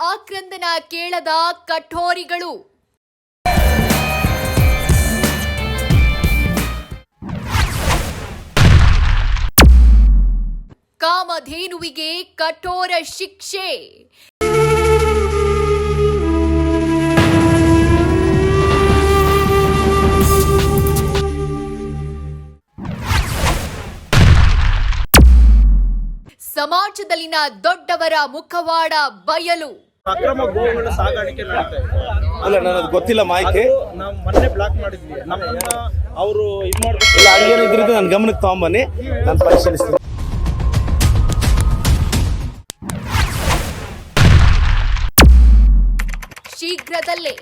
ಆಕ್ರಂದನ ಕೇಳದ ಕಠೋರಿಗಳು. ಕಾಮಧೇನುವಿಗೆ ಕಠೋರ ಶಿಕ್ಷೆ. ಸಮಾಜದಲ್ಲಿನ ದೊಡ್ಡವರ ಮುಖವಾಡ ಬಯಲು. ಅಕ್ರಮ ಗೋವುಗಳ ಸಾಗಾಣಿಕೆ ನಡೀತಾ ಇದೆ. ಅಲ್ಲ ನನಗೆ ಗೊತ್ತಿಲ್ಲ ಮಾಹಿತಿ. ನಾವು ಮೊನ್ನೆ ಬ್ಲಾಕ್ ಮಾಡಿದ್ವಿ. ನಮ್ಮನ್ನ ಅವರು ಇದು ಮಾಡ್ಬೇಕು ಇಲ್ಲ ಹಂಗೇನಿದ್ರಿದ್ದು ನನ್ನ ಗಮನಕ್ಕೆ ತಗೊಂಬನ್ನಿ. ನಾನು ಪರಿಶೀಲಿಸ್ತೀನಿ. ಶೀಘ್ರದಲ್ಲೇ